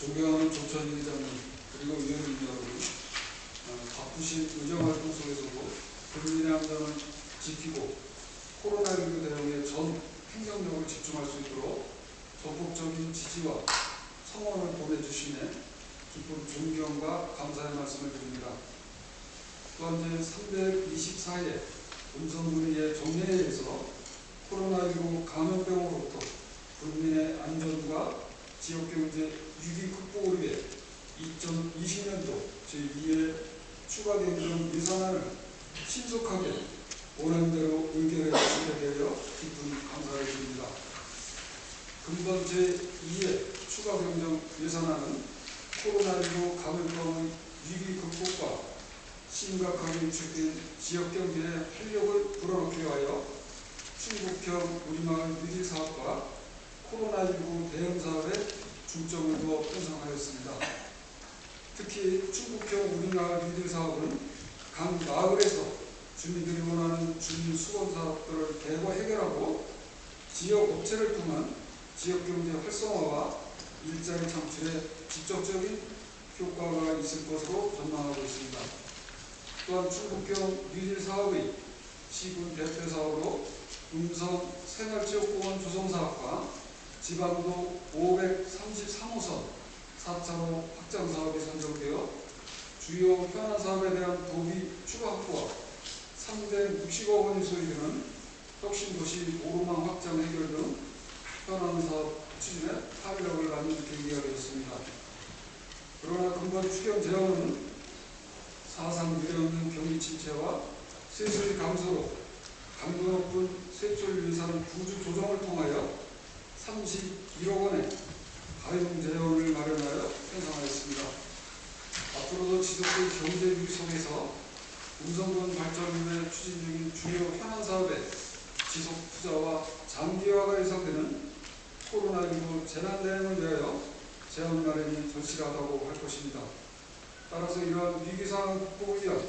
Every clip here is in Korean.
존경하는 조천희 회장님 그리고 위원님 여러분 어, 바쁘신 의정활동 속에서도 국민의 안전을 지키고 코로나19 대응에 전 행정력을 집중할 수 있도록 적극적인 지지와 성원을 보내주시네 깊은 존경과 감사의 말씀을 드립니다. 또한 제324회 음성문의의 정례회에서 코로나19 감염병으로부터 지역경제 위기 극복을 위해 2020년도 제2회 추가 경정 예산안을 신속하게 원안대로 의결해 주시게 되어 깊은 감사를 드립니다. 금번 제2회 추가 경정 예산안은 코로나19 감염병의 위기 극복과 심각하게 위축된 지역 경제의 활력을 불어넣기 위하여 충북형 우리마을 위기 사업과 코로나19 대응 사업에 중점을 두어 편성하였습니다. 특히 충북형 우리마을 위기 사업은 각 마을에서 주민들이 원하는 주민 수건 사업들을 대거 해결하고 지역 업체를 통한 지역 경제 활성화와 일자리 창출에 직접적인 효과가 있을 것으로 전망하고 있습니다. 또한 충북형 위기 사업의 시군 대표 사업으로 음성 생활체육공원 조성 사업과 지방도 533호선 4차로 확장 사업이 선정되어 주요 현안 사업에 대한 도비 추가 확보와 360억 원이 소요되는 혁신도시 오르막 확장 해결 등 현안 사업 추진에 탄력을 나눈 계기가 되었습니다. 그러나 근본 추경 제안은 사상 유례없는 경기 침체와 세수의 감소로 강도 높은 세출 예산 구조 조정을 통하여 31억 원의 가용 재원을 마련하여 편성하였습니다. 앞으로도 지속된 경제 위기 속에서 음성군 발전을 추진 중인 주요 현안 사업에 지속 투자와 장기화가 예상되는 코로나19 재난 대응을 위하여 재원 마련이 절실하다고 할 것입니다. 따라서 이러한 위기 상황 극복을 위한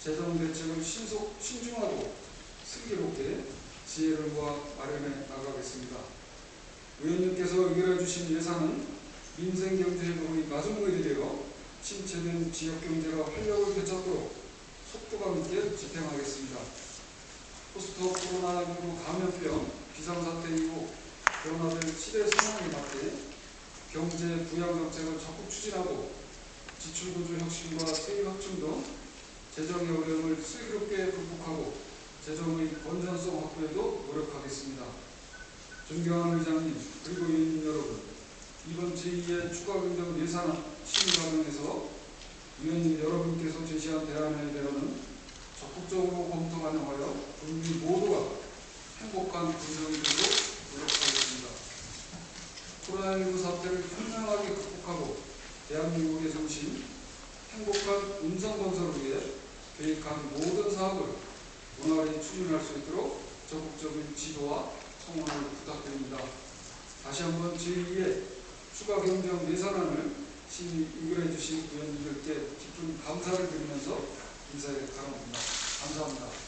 재정 대책을 신속 신중하고 슬기롭게 지혜를 모아 마련해 나가겠습니다. 의원님께서 의결해 주신 예산은 민생 경제 회복의 마중물이 되어 침체된 지역 경제가 활력을 되찾도록 속도감 있게 집행하겠습니다. 포스트 코로나19 감염병 비상사태 이후 변화될 시대 상황에 맞게 경제 부양 정책을 적극 추진하고 지출구조 혁신과 세율 확충 등 재정의 어려움을 슬기롭게 극복하고 재정의 건전성 확보에도 노력하겠습니다. 존경하는 의장님 그리고 위원님 여러분 이번 제2의 추가 경정 예산안 심의 과정에서 위원님 여러분께서 제시한 대안에 대해서는 적극적으로 검토 반영하여 국민 모두가 행복한 군정이 되도록 노력하겠습니다. 코로나19 사태를 현명하게 극복하고 대한민국의 정신, 행복한 음성 건설을 위해 계획한 모든 사업을 원활히 추진할 수 있도록 적극적인 지도와 성원을 부탁드립니다. 다시 한번 제2의 추가 경정 예산안을 심의 의결해 주신 의원님들께 깊은 감사를 드리면서 인사에 감사합니다. 감사합니다.